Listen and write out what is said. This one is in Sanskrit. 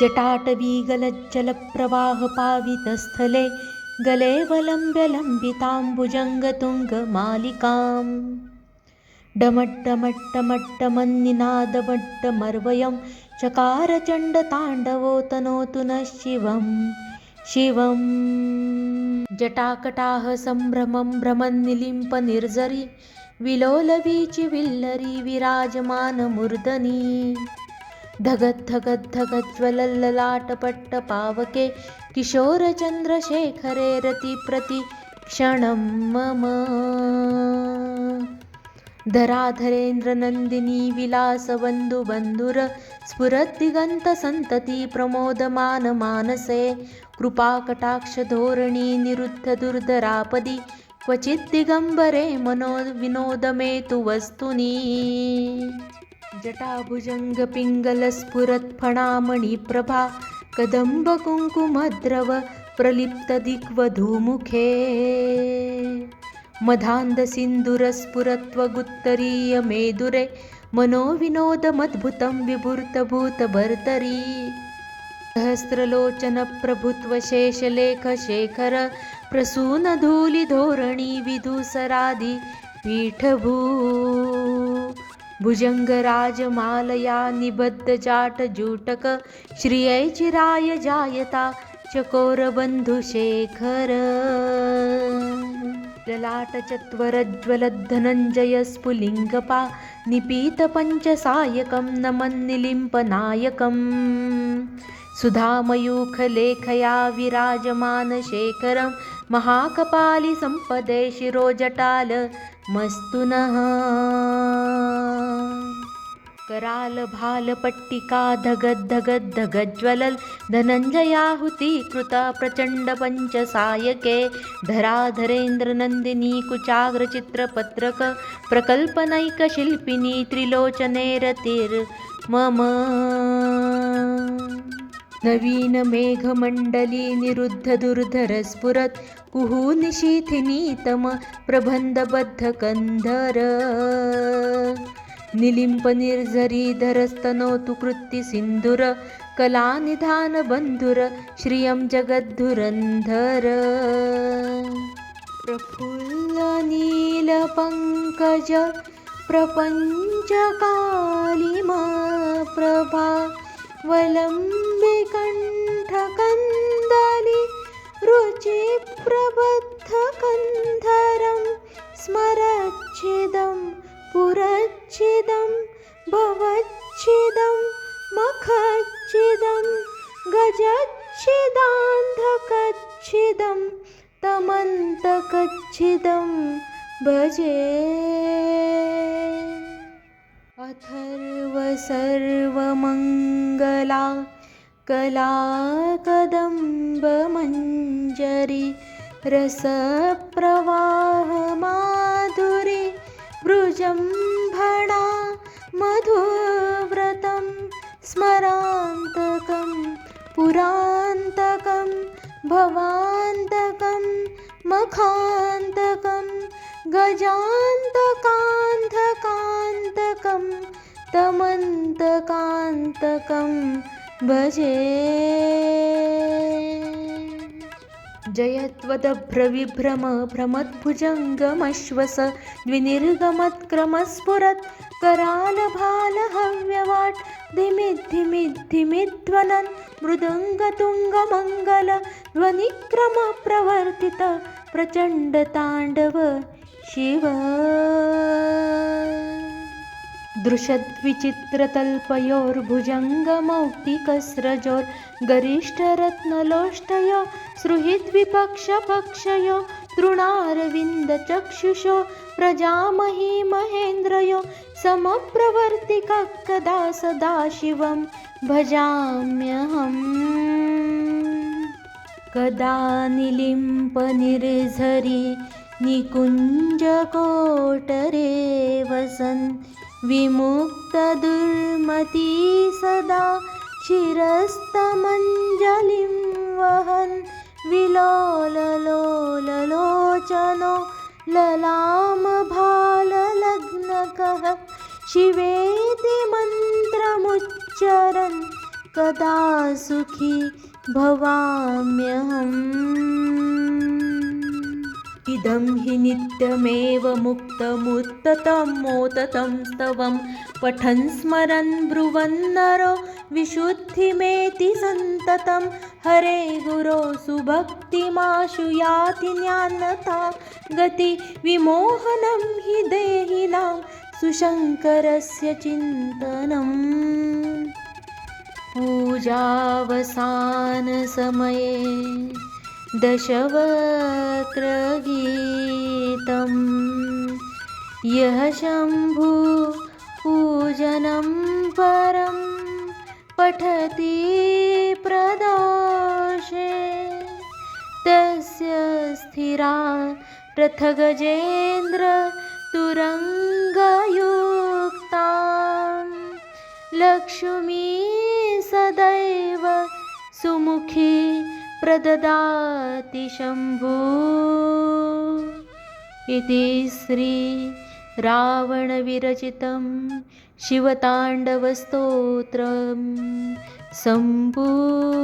जटाटवीगलज्जलप्रवाहपावितस्थले गलेवलम्ब्य लम्बिताम्बुजङ्गतुङ्गमालिकाम् डमड्डमट्टमट्टमन्निनादमट्टमर्वयं चकारचण्डताण्डवोतनोतु नः शिवं शिवं जटाकटाः सम्भ्रमं भ्रमन्निलिम्पनिर्झरि विलोलवीचिविल्लरी विराजमानमूर्धनी धगद्धगद्धगज्ज्वलल्ललाटपट्टपावके किशोरचन्द्रशेखरे रतिप्रति क्षणं मम. धराधरेन्द्रनन्दिनी विलासबन्धुबन्धुर स्फुरद्दिगन्तसन्तति प्रमोदमानमानसे कृपाकटाक्षधोरणी निरुद्धदुर्धरापदि क्वचिद्दिगम्बरे मनो विनोदमे तु वस्तुनी. जटाभुजङ्गपिङ्गलस्फुरत्फणामणिप्रभा कदम्बकुङ्कुमद्रव प्रलिप्तदिक्वधूमुखे। मधान्दसिन्दुरस्फुरत्वगुत्तरीयमेदुरे मनोविनोदमद्भुतं विभूर्तभूतभर्तरी। सहस्रलोचनप्रभुत्वशेषलेखशेखर प्रसूनधूलिधोरणि विदुसरादि पीठभू। भुजंगराज मालया निबद्ध जाट जूटक श्रियैचिराय जायता चकोरबन्धुशेखर ललाटचत्वरज्ज्वलद्धनञ्जयस्फुलिङ्गपा निपीतपञ्चसायकं नमन्निलिम्पनायकम् सुधामयूखलेखया विराजमानशेखरं महाकपाली संपदे शिरोजटाल मस्तुन. कराल भालपट्टिका धगद्धगद्धगज्ज्वलल धनञ्जयाहुति कृता प्रचण्डपञ्चसायके धराधरेन्द्रनन्दिनी कुचाग्रचित्रपत्रक प्रकल्पनैकशिल्पिनी त्रिलोचने रतिर्मम नवीनमेघमण्डली निरुद्धदुर्धरस्फुरत् कुहूनिशीथिनीतम प्रबन्धबद्धकन्धर निलिम्पनिर्झरीधरस्तनोतु कृत्तिसिन्धुर कलानिधानबन्धुर श्रियं जगद्धुरन्धर. प्रफुल्लनीलपङ्कज प्रपञ्चकालिमा प्रभा वलम्बिकण्ठकन्दलि रुचिप्रबद्धकन्धरं स्मरच्छिदं पुरच्छिदं भवच्छिदं मखच्छिदं गजच्छिदान्धकच्छिदं तमन्तकच्छिदं भजे अथर्वसर्वमङ्गला कलाकदम्बमञ्जरी रसप्रवाहमाधुरी वृजम्भणा मधुव्रतं स्मरान्तकं पुरान्तकं भवान्तकं मखान्तकं गजान्तकान्धकान्तकं तमन्तकान्तकं भजे। जयत्वदभ्रविभ्रम भ्रमद्भुजङ्गमश्वस द्विनिर्गमत्क्रमस्फुरत् करालभालहव्यवाट् धिमिद्धिमिद्धिमिध्वनन् मृदङ्गतुङ्गमङ्गल ध्वनिक्रमप्रवर्तित प्रचण्डताण्डव। शिव दृशद्विचित्रतल्पयोर्भुजङ्गमौक्तिकस्रजोर्गरिष्ठरत्नलोष्टयो सृहिद्विपक्षपक्षयो तृणारविन्दचक्षुषो प्रजामही महेन्द्रयो समप्रवर्तिकः कदा सदा शिवं भजाम्यहम्। कदा निलिम्पनिर्झरि निकुञ्जकोटरे वसन्। विमुक्तदुर्मती सदा शिरस्तमञ्जलिं वहन्। विलोललोललोचनो ललामभाललग्नकः। शिवेति मन्त्रमुच्चरन्। कदा सुखी भवाम्यहम् इदं हि नित्यमेव मुक्तमुत्ततं मोततं स्तवं पठन् स्मरन् ब्रुवन् नरो विशुद्धिमेति सन्ततं। हरे गुरो सुभक्तिमाशु याति न्यान्नता गति विमोहनं हि देहिनां सुशङ्करस्य चिन्तनम्। पूजावसानसमये दशवक्त्रगीतं यः शम्भु पूजनं परं पठति प्रदोषे तस्य स्थिरा रथगजेन्द्र तुरङ्गयुक्तां। लक्ष्मी सदैव सुमुखी प्रददाति शम्भु। इति श्रीरावणविरचितं शिवताण्डवस्तोत्रं सम्पूर्णम्